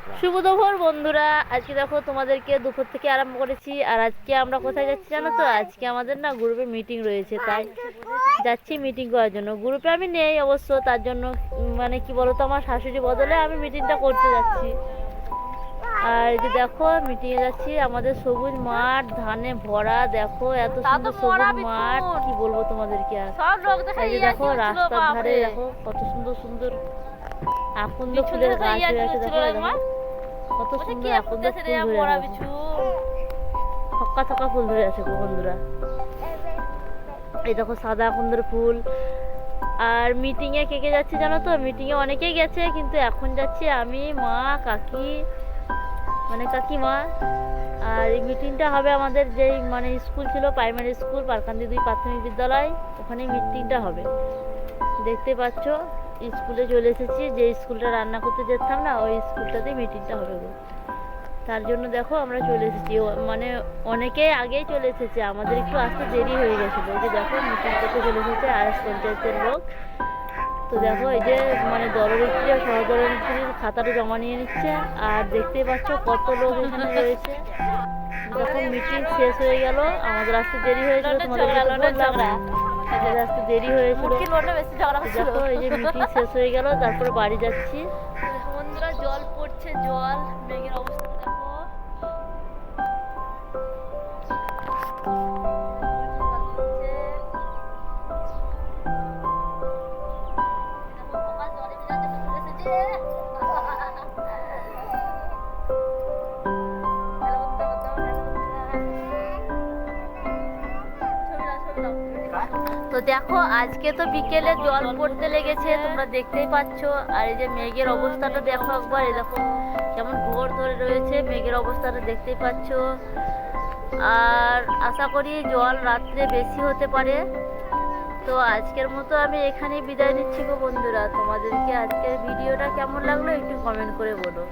শুভ দুপুর বন্ধুরা আজকে দেখো তোমাদেরকে দুপুর থেকে আরম্ভ করেছি আর আজকে আমরা কোথায় যাচ্ছি জানো তো? আজকে আমাদের না গ্রুপে মিটিং রয়েছে তাই যাচ্ছি মিটিং করার জন্য। গ্রুপে আমি নেই অবশ্য তার জন্য মানে কি বলতো আমার শাশুড়ি বদলে আমি মিটিংটা করতে যাচ্ছি। আর যে দেখো মিটিংয়ে যাচ্ছি আমাদের সবুজ মাঠ ধানে ভরা দেখো এত সুন্দর সবুজ মাঠ কি বলব তোমাদেরকে আর? সব এই যে দেখো রাস্তার ধারে দেখো কত সুন্দর সুন্দর আকন্দ ফুলের গাছ হয়ে আছে দেখো? কত সুন্দর আকন্দ ফুল ধরে আছে। থক্কা থক্কা ফুল ধরে আছে বন্ধুরা। এই দেখো সাদা আকন্দের ফুল। আর মিটিংয়ে কে কে যাচ্ছে জানো তো? মিটিংয়ে অনেকেই গেছে কিন্তু এখন যাচ্ছি আমি মা কাকি মানে কাকিমা। আর এই মিটিংটা হবে আমাদের যেই মানে স্কুল ছিল প্রাইমারি স্কুল পারকান্দি দুই প্রাথমিক বিদ্যালয়। ওখানেই মিটিংটা হবে। দেখতে পাচ্ছ? স্কুলে চলে এসেছি, যে স্কুলটা রান্না করতে যেতাম না, ওই স্কুলটাতেই মিটিংটা হবে তার জন্য দেখো আমরা চলে এসেছি। মানে অনেকে আগেই চলে এসেছে, আমাদের একটু আসতে দেরি হয়ে এই যে দেখো মিটিং করতে চলে এসেছে আয়াস পঞ্চায়েতের লোক। তো দেখো, এই যে মানে দলনেত্রী আর সহদলনেত্রীর খাতাটা জমা নিয়ে নিচ্ছে, আর দেখতেই পাচ্ছ কত লোক এখানে রয়েছে। যখন মিটিং শেষ হয়ে গেল, আমাদের আসতে দেরি হয়ে লন্ডন তোমাদের আমাদের আসতে দেরি হয়েছিল দেখো এই যে মিটিং শেষ হয়ে গেল তারপরে বাড়ি যাচ্ছি। বন্ধুরা জল পড়ছে জল মেঘের তো দেখো, আজকে তো বিকেলে জল পড়তে লেগেছে, তোমরা দেখতেই পাচ্ছ। আর এই যে মেঘের অবস্থাটা দেখো একবার, এই দেখো কেমন ঘোর ধরে রয়েছে, মেঘের অবস্থাটা দেখতেই পাচ্ছ। আর আশা করি জল রাত্রে বেশি হতে পারে। তো আজকের মতো আমি এখানেই বিদায় নিচ্ছি গো বন্ধুরা। তোমাদেরকে আজকের ভিডিওটা কেমন লাগল একটু কমেন্ট করে বলো।